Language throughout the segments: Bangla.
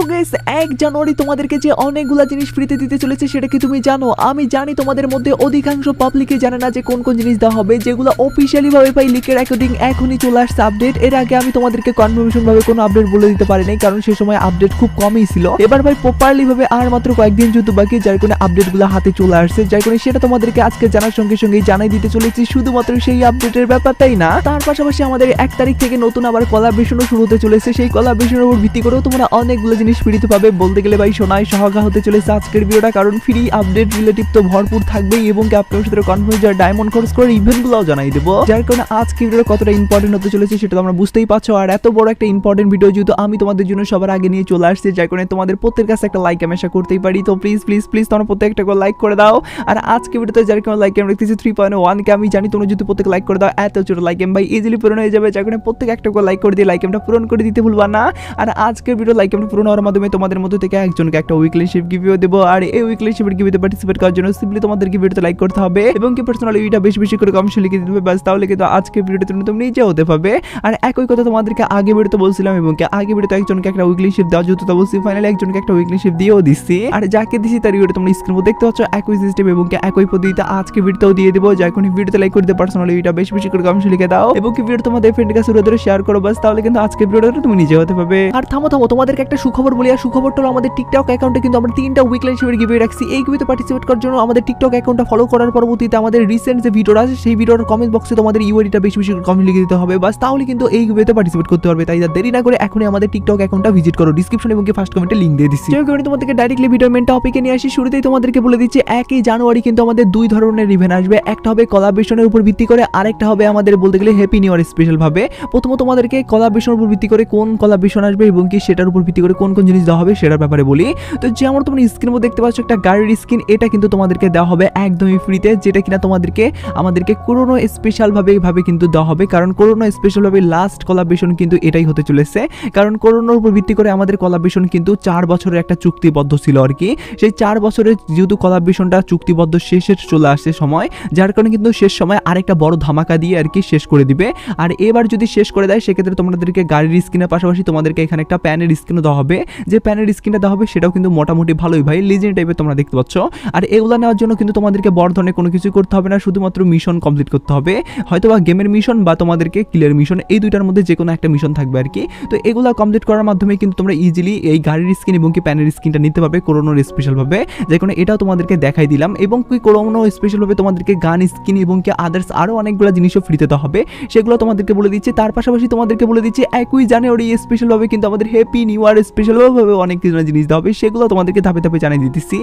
সো গাইস এক জানুয়ারি তোমাদেরকে যে অনেকগুলা জিনিস ফ্রিতে দিতে চলেছে, সেটা কি তুমি জানো? আমি জানি তোমাদের মধ্যে অধিকাংশ পাবলিকে জানে না যে কোন কোন জিনিস দেওয়া হবে। যেগুলো অফিসিয়ালি ভাবে পাই লিকের অ্যাকর্ডিং এখনই চলে আসছে আপডেট এর আগে আমি তোমাদেরকে কনফার্মেশন ভাবে কোনো আপডেট বলে দিতে পারি নাই কারণ সেই সময় আপডেট খুব কমই ছিল। এবার ভাই প্রপারলি ভাবে আর মাত্র কয়েকদিন যেহেতু বাকি, যার কারণে আপডেটগুলো হাতে চলে আসছে। যার কারণে সেটা তোমাদেরকে আজকে জানার সঙ্গে সঙ্গে জানাই দিতে চলেছি। শুধুমাত্র সেই আপডেটের ব্যাপারটাই না, তার পাশাপাশি আমাদের এক তারিখ থেকে নতুন আবার কলাবেশনও শুরু হতে চলেছে। সেই কলাবেশনের উপর ভিত্তি করেও তোমরা অনেকগুলো জিনিস পাবে বলতে গেলে ভাই সোনায় সহাগা হতে চলেছে আজকের ভিডিওটা কারণ ফ্রি আপডেট রিলেটিভ তো ভরপুর থাকবেই এবং কি আপনার সাথে কনফার্ম ডায়মন্ড খরচ করে ইভেন্টগুলোও জানাই দেবো। যার কারণে আজকে ভিডিও কতটা ইম্পর্টেন্ট হতে চলেছে সেটা তোমরা বুঝতেই পারছ। আর এত বড় একটা ইম্পর্টেন্ট ভিডিও যেহেতু আমি তোমাদের জন্য সবার আগে নিয়ে চলে আসছি, যার কারণে তোমাদের প্রত্যেকের কাছে একটা লাইক আমি আশা করতেই পারি। তো প্লিজ প্লিজ প্লিজ তোমরা প্রত্যেকটা করে লাইক করে দাও। আর আজকে ভিডিওতে যার কারণে লাইক আমি রাখতেছি থ্রি পয়েন্ট ওয়ানকে আমি জানি তোমরা যদি প্রত্যেক লাইক করে দাও, এত ছোট লাইক এম ভাই ইজিলি পূরণ হয়ে যাবে। যার কারণে প্রত্যেক একটা করে লাইক করে দিয়ে লাইক এমটা পূরণ করে দিতে ভুলবা না। আর আজকের ভিডিও লাইক এমটা পূরণ হওয়ার মাধ্যমে তোমাদের মধ্যে থেকে একজনকে একটা উইকলি শিপ গিভিও দেবো। আর এই উইকলি শিপের গিভিতে পার্টিসিপেট করার জন্য সিম্পলি তোমাদেরকে ভিডিওতে লাইক করতে হবে এবং কি পার্সোনালি এটা বেশি বেশি করে কমেন্ট লিখে দিতে হবে তাহলে কিন্তু আজকের ভিডিওতে তুমি তুমি নিজে হতে পারবে। আর একই কথা তোমাদেরকে আগে ভিডিওতে বলছিলাম এবং কি আগে ভিডিওতে একজনকে একটা উইকলি শিপ দেওয়া যেহেতু তা বলছি ফাইনালি একজনকে একটা উইকলি শিপ দিয়েও দিচ্ছি। আর যাকে দিছি তার ভিডিও তোমরা স্ক্রিন দেখতে পাচ্ছ, একই সিস্টেম এবং কি একই পদ্ধতিতে আজকে ভিডিওতেও দিয়ে দেবো। যা কোনো ভিডিওতে লাইক করে দিতে পার্সোনালি বেশি বেশি করে কমেন্ট লিখে দাও এবং কি ভিডিও তোমাদের ফ্রেন্ডের কাছে শেয়ার করো বাস তাহলে কিন্তু আজকে ভিডিওটা তুমি নিজে হতে পারবে। আর থামো থামো, তোমাদেরকে একটা সুখবর বলি, আর সুখবরটা হলো আমাদের টিকটক অ্যাকাউন্টে কিন্তু আমরা তিনটা উইকলি শিপের গিভে রাখছি। এই গিভেতে পার্টিসিপেট করার জন্য আমাদের টিকটক অ্যাকাউন্টটা ফলো করার পরবর্তীতে আমাদের রিসেন্ট যে ভিডিওটা আছে, সেই ভিডিওর কমেন্ট বক্সে তোমাদের ইউআইডিটা বেশি বেশি কমেন্ট লিখে দিতে হবে। বাস, তাহলে কিন্তু এই গিভেতে পার্টিসিপেট করতে পারবে। তাই দেরি না করে এখনই আমাদের টিকটক অ্যাকাউন্টটা ভিজিট করো। ডিসক্রিপশন এবং ফার্স্ট কমেন্টে লিঙ্ক দিয়ে দিচ্ছি। কারণে তোমাদেরকে ডাইরেক্টলি ভিডিও মেন টপিকে নিয়ে আসি। শুরুতেই তোমাদেরকে বলে দিচ্ছি, একই জানুয়ারি কিন্তু আমাদের দুই ধরনের ইভেন্ট আসবে। একটা হবে কলাবেশনের উপর ভিত্তি করে, আরেকটা হবে আমাদের বলতে গেলে হ্যাপি নিউ ইয়ার স্পেশাল ভাবে। প্রথমত তোমাদেরকে কলাবেশনের উপর ভিত্তি করে কোন কলাবেশন আসবে এবং কি সেটার উপর ভিত্তি করে কোন কোন কোন জিনিস দেওয়া হবে সেটার ব্যাপারে বলি। তো যেমন তোমরা স্ক্রিনের মধ্যে দেখতে পাচ্ছ একটা গাড়ির স্ক্রিন এটা কিন্তু তোমাদেরকে দেওয়া হবে একদমই ফ্রিতে যেটা কিনা তোমাদেরকে, আমাদেরকে করোনো স্পেশাল ভাবে ভাবে কিন্তু দেওয়া হবে। কারণ করোনো স্পেশালভাবে লাস্ট কলাবেশন কিন্তু এটাই হতে চলেছে। কারণ করোনার উপর ভিত্তি করে আমাদের কলাবেশন কিন্তু চার বছরের একটা চুক্তিবদ্ধ ছিল আর কি। সেই চার বছরের যেহেতু কলাবেশনটা চুক্তিবদ্ধ শেষে চলে আসছে সময়, যার কারণে কিন্তু শেষ সময় আরেকটা বড় ধামাকা দিয়ে আর কি শেষ করে দিবে। আর এবার যদি শেষ করে দেয়, সেক্ষেত্রে তোমাদেরকে গাড়ির স্ক্রিনের পাশাপাশি তোমাদেরকে এখানে একটা প্যানের স্ক্রিনও দেওয়া হবে। যে প্যানের স্ক্রিনটা দেওয়া হবে সেটাও কিন্তু মোটামুটি ভালোই। ভাই, লিজেন্ড টাইপের তোমরা দেখতে পাচ্ছ। আর এগুলো নেওয়ার জন্য কিন্তু তোমাদেরকে বড় ধরনের কোনো কিছু করতে হবে না, শুধুমাত্র মিশন কমপ্লিট করতে হবে। হয়তো বা গেমের মিশন বা তোমাদেরকে ক্লিয়ার মিশন এই দুইটার মধ্যে যে কোনো একটা মিশন থাকবে আর কি। তো এগুলো কমপ্লিট করার মাধ্যমে কিন্তু তোমরা ইজিলি এই গাড়ির স্ক্রিন এবং কি প্যানের স্ক্রিনটা নিতে পারবে করোনোর স্পেশালভাবে যে কোনো এটাও তোমাদেরকে দেখাই দিলাম। এবং কি করোনো স্পেশালভাবে তোমাদেরকে গান স্ক্রিন এবং কি আদার্স আরও অনেকগুলো জিনিসও ফ্রিতে দেওয়া হবে। সেগুলো তোমাদেরকে বলে দিচ্ছি। তার পাশাপাশি তোমাদেরকে বলে দিচ্ছি, একই জানুয়ারি স্পেশালভাবে কিন্তু আমাদের হ্যাপি নিউ ইয়ার স্পেশালভাবে অনেক কিছু জিনিস দেওয়া হবে সেগুলো তোমাদেরকে ধাপে ধাপে জানিয়ে দিতেছি।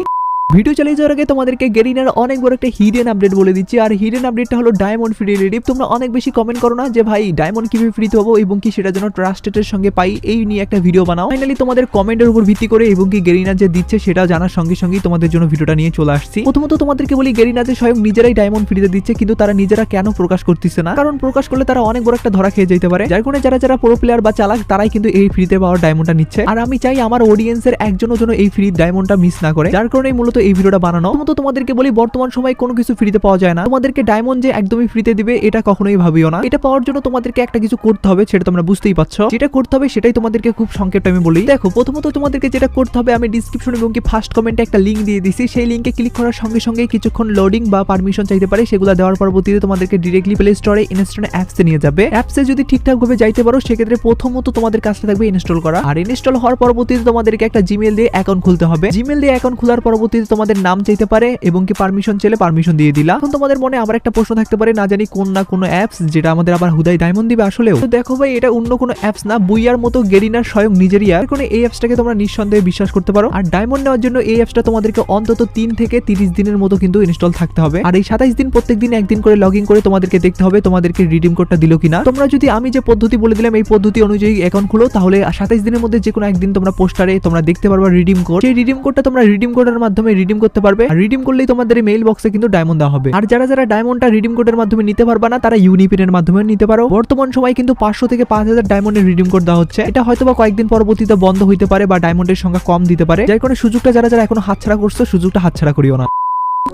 ভিডিও চালিয়ে যাওয়ার আগে তোমাদেরকে গেরিনার অনেক বড় একটা হিডেন আপডেট বলে দিচ্ছি। আর হিডেন আপডেটটা হলো ডায়মন্ড ফ্রি রিলিভ তোমরা অনেক বেশি কমেন্ট করো না যে, ভাই ডায়মন্ড কীভাবে ফ্রিতে হব এবং কি সেটা যেন ট্রাস্টেডের সঙ্গে পাই? এই নিয়ে একটা ভিডিও বানাও। ফাইনালি তোমাদের কমেন্টের উপর ভিত্তি করে এবং কি গেরিনার যে দিচ্ছে সেটা জানার সঙ্গে সঙ্গেই তোমাদের জন্য ভিডিওটা নিয়ে চলে আসছি। প্রথমত তোমাদেরকে বলি, গেরিনা যে স্বয়ং নিজেরাই ডায়মন্ড ফ্রিতে দিচ্ছে, কিন্তু তারা নিজেরা কেন প্রকাশ করতেছে না? কারণ প্রকাশ করলে তারা অনেক বড় একটা ধরা খেয়ে যেতে পারে। যার কারণে যারা যারা প্রো প্লেয়ার বা চালাক, তারাই কিন্তু এই ফ্রিতে পাওয়ার ডায়মন্ডটা নিচ্ছে। আর আমি চাই আমার অডিয়েন্সের একজনও যেন এই ফ্রি ডায়মন্ডটা মিস না করে। যার কারণে মূলত এই ভিডিওটা বানানো। প্রথমত তোমাদেরকে বলি, বর্তমান সময় কোনো কিছু ফ্রিতে পাওয়া যায় না। তোমাদেরকে ডায়মন্ড যে একদমই ফ্রিতে দিবে, এটা কখনোই ভাবিও না। এটা পাওয়ার জন্য তোমাদেরকে একটা কিছু করতে হবে, সেটা তোমরা বুঝতেই পারছ। যেটা করতে হবে, সেটাই তোমাদেরকে খুব সংক্ষেপে আমি বলি। দেখো, প্রথমত তোমাদেরকে যেটা করতে হবে, আমি ডিসক্রিপশন এবং কি ফার্স্ট কমেন্টে একটা লিঙ্ক দিয়ে দিছি। সেই লিঙ্কে ক্লিক করার সঙ্গে সঙ্গে কিছুক্ষণ লোডিং বা পারমিশন চাইতে পারে, সেগুলো দেওয়ার পরবর্তীতে তোমাদেরকে ডিরেক্টলি প্লে স্টোরে ইনস্টলে অ্যাপসে নিয়ে যাবে। অ্যাপসে যদি ঠিকঠাক ভাবে যাইতে পারো, সেক্ষেত্রে প্রথমত তোমাদের কাজটা থাকবে ইনস্টল করা। আর ইনস্টল হওয়ার পরবর্তীতে তোমাদেরকে একটা জিমেল দিয়ে অ্যাকাউন্ট খুলতে হবে। জিমেল দিয়ে অ্যাকাউন্ট খোলার পরবর্তীতে তোমাদের নাম চাইতে পারে এবং কি পারমিশন চাইলে পারমিশন দিয়ে দিলা। এখন তোমাদের মনে আবার একটা প্রশ্ন থাকতে পারে, না জানি কোন না কোনো অ্যাপস যেটা আমাদের আবার হুদাই ডায়মন্ড দিবে আসলেও। তো দেখো ভাই, এটা অন্য কোনো অ্যাপস না, বুইয়ার মতো গেরিনার স্বয়ং নিজেরই আর। কোনো এই অ্যাপসটাকে তোমরা নিঃসন্দেহে বিশ্বাস করতে পারো। আর ডায়মন্ড নেওয়ার জন্য এই অ্যাপসটা তোমাদেরকে অন্তত তিন থেকে তিরিশ দিনের মতো কিন্তু ইনস্টল থাকতে হবে। আর এই সাতাইশ দিন প্রত্যেক দিন একদিন করে লগ করে তোমাদেরকে দেখতে হবে, তোমাদেরকে রিডিম কোডটা দিল কিনা। তোমরা যদি আমি যে পদ্ধতি বলে দিলাম, এই পদ্ধতি অনুযায়ী অ্যাকাউন্ট খুলো, তাহলে সাতাইশ দিনের মধ্যে যে কোনো একদিন তোমরা পোস্টারে তোমরা দেখতে পারবে রিডিম কোড সেই রিডিম কোডটা তোমরা রিডিম কোডের মাধ্যমে রিডিম করতে পারবে। আর রিডিম করলেই তোমাদের মেইল বক্সে কিন্তু ডায়মন্ড দেওয়া হবে। আর যারা যারা ডায়মন্ডটা রিডিম কোডের মাধ্যমে নিতে পারবা না, তারা ইউনিপিনের মাধ্যমে নিতে পারো। বর্তমান সময় কিন্তু পাঁচশো থেকে পাঁচ হাজার ডায়মন্ডের রিডিম কোড দেওয়া হচ্ছে। এটা হয়তো বা কয়েকদিন পরবর্তীতে বন্ধ হইতে পারে বা ডায়মন্ডের সংখ্যা কম দিতে পারে। যার কারণে সুযোগটা যারা যারা এখনও হাতছাড়া করছ, সুযোগটা হাতছাড়া করিও না।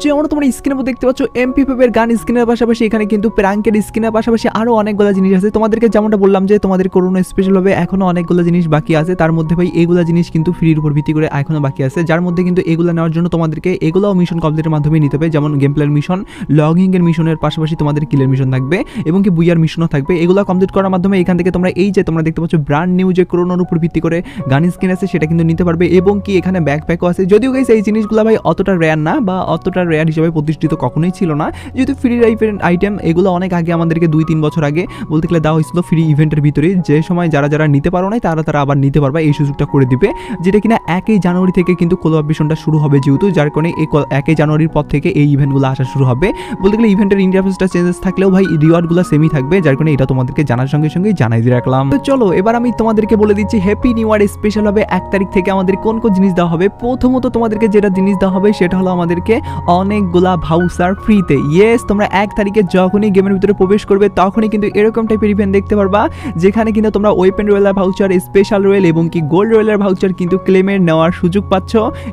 যেমন তোমরা স্ক্রিনের মধ্যে দেখতে পাচ্ছ এমপি পেপের গান স্ক্রিনের পাশাপাশি এখানে কিন্তু প্রাঙ্কের স্ক্রিনের পাশাপাশি আরও অনেকগুলো জিনিস আছে। তোমাদেরকে যেমনটা বললাম যে তোমাদের করোনা স্পেশাল ভাবে এখনও অনেকগুলো জিনিস বাকি আছে, তার মধ্যে ভাই এগুলা জিনিস কিন্তু ফ্রির উপর ভিত্তি করে এখনও বাকি আছে। যার মধ্যে কিন্তু এগুলো নেওয়ার জন্য তোমাদেরকে এগুলোও মিশন কমপ্লিটের মাধ্যমে নিতে হবে। যেমন গেম প্লেয়ার মিশন লগিং এর মিশনের পাশাপাশি তোমাদের কিলের মিশন থাকবে এবং কি বুইয়ার মিশনও থাকবে। এগুলো কমপ্লিট করার মাধ্যমে এখান থেকে তোমরা এই যে তোমরা দেখতে পাচ্ছ ব্র্যান্ড নিউ যে করোনার উপর ভিত্তি করে গান স্কিন আছে, সেটা কিন্তু নিতে পারবে এবং কি এখানে ব্যাকপ্যাকও আছে। যদিও গাইস এই জিনিসগুলো ভাই অতটা রেয়ার না বা অতটা রেয়ার হিসেবে প্রতিষ্ঠিত কখনোই ছিল না। যেহেতু ফ্রি লাইফের আইটেম এগুলো অনেক আগে আমাদেরকে দুই তিন বছর আগে বলতে গেলে দেওয়া হয়েছিল ফ্রি ইভেন্টের ভিতরে। যে সময় যারা যারা নিতে পারো নাই, তারা তারা আবার নিতে পারবে, এই সুযোগটা করে দিবে। যেটা কিনা একই জানুয়ারি থেকে কিন্তু কোলাবরেশনটা শুরু হবে যেহেতু, যার কারণে এই একই জানুয়ারির পর থেকে এই ইভেন্টগুলো আসা শুরু হবে। বলতে গেলে ইভেন্টের ইন্টারফেসটা চেঞ্জেস থাকলেও ভাই রিওয়ার্ডগুলো সেমই থাকবে, যার কারণে এটা তোমাদেরকে জানার সঙ্গে সঙ্গে জানাই দিয়ে রাখলাম। তো চলো, এবার আমি তোমাদেরকে বলে দিচ্ছি হ্যাপি নিউ ইয়ার স্পেশাল হবে এক তারিখ থেকে আমাদের কোন কোন জিনিস দেওয়া হবে। প্রথমত তোমাদেরকে যেটা জিনিস দেওয়া হবে, সেটা হলো আমাদেরকে অনেকগুলা ভাউচার ফ্রিতে ইয়েস তোমরা এক তারিখে যখনই গেমের ভিতরে প্রবেশ করবে, তখনই কিন্তু এরকম টাইপের ইভেন্ট দেখতে পারবা, যেখানে কিন্তু তোমরা ওয়েপেন রয়েলার ভাউচার স্পেশাল রয়েল এবং কি গোল্ড রয়েলার ভাউচার কিন্তু ক্লেমের নেওয়ার সুযোগ পাচ্ছ।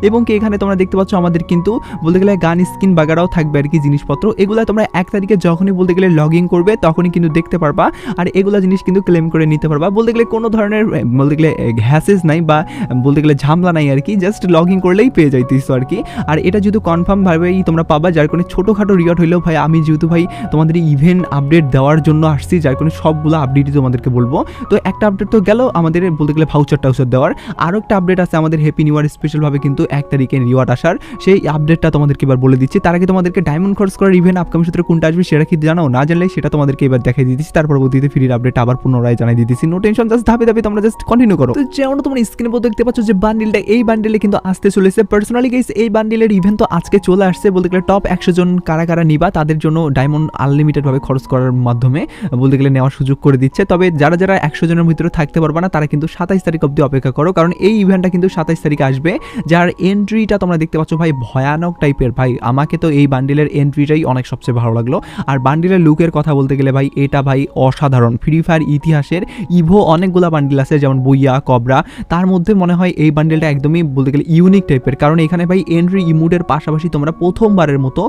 এবং কি এখানে তোমরা দেখতে পাচ্ছ আমাদের কিন্তু বলতে গেলে গান স্কিন বাগারাও থাকবে আর কি জিনিসপত্র। এগুলা তোমরা এক তারিখে যখনই বলতে গেলে লগ ইন করবে, তখনই কিন্তু দেখতে পারবা। আর এগুলা জিনিস কিন্তু ক্লেম করে নিতে পারবা। বলতে গেলে কোনো ধরনের বলতে গেলে হ্যাসেস নাই বা বলতে গেলে ঝামলা নাই আর কি জাস্ট লগ ইন করলেই পেয়ে যাইতেছো আর কি। আর এটা যদি কনফার্ম ভাবেই তোমরা পাবা, যার কোনো ছোটোখাটো রিওয়ার্ড হইলেও ভাই, আমি যেহেতু ভাই তোমাদের ইভেন্ট আপডেট দেওয়ার জন্য আসছি, যার কোনো সবগুলো আপডেটই তোমাদেরকে বলব। তো একটা আপডেট তো গেল, আমাদের বলতে গেলে ভাউচার টাউচার দেওয়ার। আরও একটা আপডেট আছে আমাদের হ্যাপি নিউ ইয়ার স্পেশালভাবে কিন্তু এক তারিখে রিওয়ার্ড আসার। সেই আপডেটটা তোমাদেরকে এবার বলে দিচ্ছি। তার আগে তোমাদেরকে ডায়মন্ড খরচ করার ইভেন্ট আপকামিং সূত্রে কোনটা আসবে সেটা কি জানাও না জানলে সেটা তোমাদেরকে এবার দেখাই দিতেছি তার পরবর্তীতে ফ্রির আপডেট আবার পুনরায় জানাই দিতেছি নো টেনশন জাস্ট ধাপে ধাপে তোমরা জাস্ট কন্টিনিউ করো। তো যেমন তোমরা স্ক্রিনে দেখতে পাচ্ছ যে বান্ডিলটা এই বান্ডিলে কিন্তু আসতে চলেছে। পার্সোনালি গাইস এই বান্ডিলের ইভেন্ট তো আজকে চলে আসছে। বলতে গেলে টপ একশো জন কারা কারা নিবা, তাদের জন্য ডায়মন্ড আনলিমিটেডভাবে খরচ করার মাধ্যমে বলতে গেলে নেওয়ার সুযোগ করে দিচ্ছে। তবে যারা যারা একশো জনের ভিতরে থাকতে পারবে না, তারা কিন্তু সাতাইশ তারিখ অবধি অপেক্ষা করো। কারণ এই ইভেন্টটা কিন্তু সাতাইশ তারিখে আসবে, যার এন্ট্রিটা তোমরা দেখতে পাচ্ছ ভাই ভয়ানক টাইপের ভাই, আমাকে তো এই বান্ডিলের এন্ট্রিটাই অনেক সবচেয়ে ভালো লাগল। আর বান্ডিলের লুকের কথা বলতে গেলে ভাই, এটা ভাই অসাধারণ। ফ্রি ফায়ার ইতিহাসের ইভো অনেকগুলো বান্ডিল আছে, যেমন বইয়া, কবরা। তার মধ্যে মনে হয় এই বান্ডিলটা একদমই বলতে গেলে ইউনিক টাইপের কারণ এখানে ভাই এন্ট্রি ইমুডের পাশাপাশি তোমরা প্রথমবারের মতো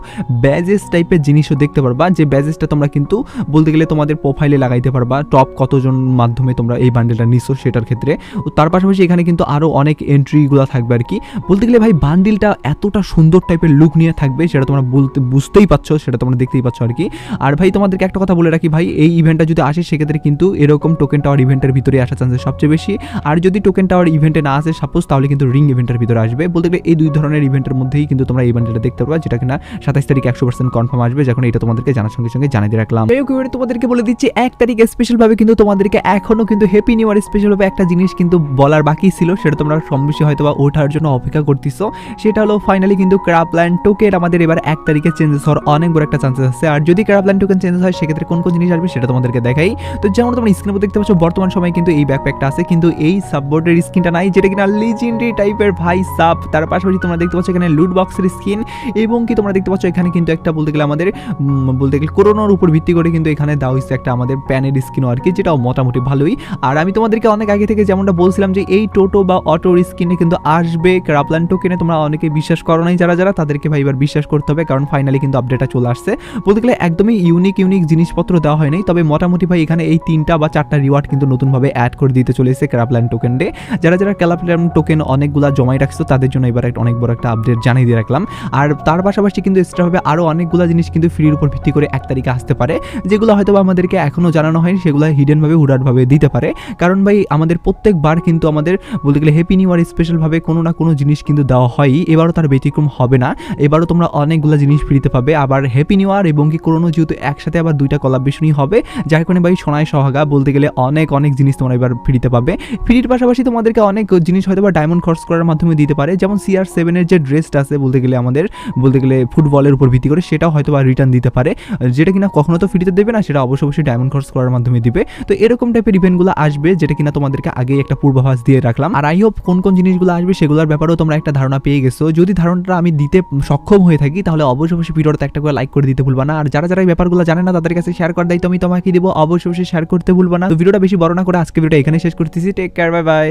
ব্যাজেস টাইপের জিনিসও দেখতে পারবা। যে ব্যাজেসটা তোমরা কিন্তু বলতে গেলে তোমাদের প্রোফাইলে লাগাইতে পারবা। টপ কতজন মাধ্যমে তোমরা এই বান্ডেলটা নিছো সেটার ক্ষেত্রে। তার পাশাপাশি এখানে কিন্তু আরও অনেক এন্ট্রিগুলো থাকবে আর কি বলতে গেলে ভাই বান্ডিলটা এতটা সুন্দর টাইপের লুক নিয়ে থাকবে, সেটা তোমরা বলতে, বুঝতেই পারছ, সেটা তোমরা দেখতেই পাচ্ছ আর কি আর ভাই তোমাদেরকে একটা কথা বলে রাখি ভাই, এই ইভেন্টটা যদি আসে সেক্ষেত্রে কিন্তু এরকম টোকেন টাওয়ার ইভেন্টের ভিতরে আসার চান্সেস সবচেয়ে বেশি। আর যদি টোকেন টাওয়ার ইভেন্টে না আসে সাপোজ তাহলে কিন্তু রিং ইভেন্টের ভিতরে আসবে। বলতে গেলে এই দুই ধরনের ইভেন্টের মধ্যেই কিন্তু তোমরা এই বান্ডেলটা দেখতে পারবা যেটা কিনা সাতাইশ তারিখ একশো পার্সেন্ট কনফার্ম আসবে, যখন এটা তোমাদেরকে জানার সঙ্গে সঙ্গে জানিয়ে রাখলাম। তোমাদেরকে বলে দিচ্ছি, এক তারিখ স্পেশাল ভাবে কিন্তু তোমাদেরকে এখনও কিন্তু হ্যাপি নিউ ইয়ার স্পেশাল ভাবে একটা জিনিস কিন্তু বলার বাকি ছিল, সেটা তোমরা কম বেশি হয়তো বা ওঠার জন্য অপেক্ষা করতেছো। সেটা হলো ফাইনালি কিন্তু ক্রাপল্যান্ড টোকেন আমাদের এবার এক তারিখে চেঞ্জেস হওয়ার অনেক বড় একটা চান্সেস আছে। আর যদি ক্রাপল্যান্ড টোকেন চেঞ্জেস হয়, সেক্ষেত্রে কোন কোন জিনিস আসবে সেটা তোমাদেরকে দেখাই। তো যেমন তোমরা স্ক্রিনে দেখতে পাচ্ছ, বর্তমান সময় কিন্তু এই ব্যাকপ্যাকটা আছে, কিন্তু এই সাববোর্ডের স্কিনটা নাই, যেটা কিনা লিজেন্ডারি টাইপের ভাই সাব তার পাশাপাশি তোমরা দেখতে পাচ্ছ এখানে লুট বক্সের স্কিন এবং কি তোমরা দেখতে পাচ্ছ, এখানে কিন্তু একটা বলতে গেলে আমাদের বলতে গেলে করোনার উপর ভিত্তি করে কিন্তু এখানে দেওয়া হয়েছে একটা আমাদের প্যানের স্কিনও আর কি, যেটাও মোটামুটি ভালোই। আর আমি তোমাদেরকে অনেক আগে থেকে যেমনটা বলছিলাম যে এই টোটো বা অটোর স্কিনে কিন্তু আসবে ক্রাপল্যান্ড টোকেনে তোমরা অনেকে বিশ্বাস করো নাই, যারা যারা, তাদেরকে ভাই এবার বিশ্বাস করতে হবে, কারণ ফাইনালি কিন্তু আপডেটটা চলে আসছে। বলতে গেলে একদমই ইউনিক ইউনিক জিনিসপত্র দেওয়া হয়নি তবে মোটামুটি ভাই এখানে এই তিনটা বা চারটা রিওয়ার্ড কিন্তু নতুনভাবে অ্যাড করে দিতে চলেছে ক্রাপল্যান্ড টোকেন ডে যারা যারা ক্যালাপ্ল্যান্ড টোকেন অনেকগুলা জমাই রাখছো, তাদের জন্য এবার একটা অনেক বড় একটা আপডেট জানিয়ে দিয়ে রাখলাম। আর তার পাশাপাশি কিন্তু এক্সট্রাভাবে আরও অনেকগুলো জিনিস কিন্তু ফ্রির উপর ভিত্তি করে এক তারিখে আসতে পারে, যেগুলো হয়তো আমাদেরকে এখনও জানানো হয়নি, সেগুলো হিডেনভাবে হুডাটভাবে দিতে পারে। কারণ ভাই, আমাদের প্রত্যেকবার কিন্তু আমাদের বলতে গেলে হ্যাপি নিউ ইয়ার স্পেশালভাবে কোনো না কোনো জিনিস কিন্তু দেওয়া হয়ই, এবারও তার ব্যতিক্রম হবে না। এবারও তোমরা অনেকগুলো জিনিস ফ্রিতে পাবে, আবার হ্যাপি নিউ ইয়ার এবং কি করোনা যেহেতু একসাথে আবার দুইটা কলাবেশনই হবে, যার কারণে ভাই সোনায় সহাগা বলতে গেলে অনেক অনেক জিনিস তোমরা এবার ফ্রিতে পাবে। ফ্রির পাশাপাশি তোমাদেরকে অনেক জিনিস হয়তো বা ডায়মন্ড খরচ করার মাধ্যমে দিতে পারে, যেমন সিআর সেভেনের যে ড্রেসটা আছে বলতে গেলে আমাদের বলতে গেলে ফুটবলের উপর ভিত্তি করে সেটাও হয়তো বা রিটার্ন দিতে পারে। যেটা কিনা কখনো তো ফ্রিতে দেবে না, সেটা অবশ্যই অবশ্যই ডায়মন্ড খরচ করার মাধ্যমে দিবে। তো এরকম টাইপের ইভেন্টগুলো আসবে, যেটা কিনা তোমাদেরকে আগেই একটা পূর্বাভাস দিয়ে রাখলাম। আর আই হোপ কোন কোন জিনিসগুলো আসবে সেগুলোর ব্যাপারেও তোমরা একটা ধারণা পেয়ে গেছো। যদি ধারণাটা আমি দিতে সক্ষম হয়ে থাকি, তাহলে অবশ্যই অবশ্যই ভিডিওটা একটা করে লাইক করে দিতে ভুলবা না। আর যারা যারা এই ব্যাপারগুলো জানে না, তাদের কাছে শেয়ার করার দায়িত্ব আমি তোমাকে দিব। অবশ্যই অবশ্যই শেয়ার করতে ভুলবা না। তো ভিডিওটা বেশি বড় না করে আজকে ভিডিওটা এখানে শেষ করতেছি। Take care bye bye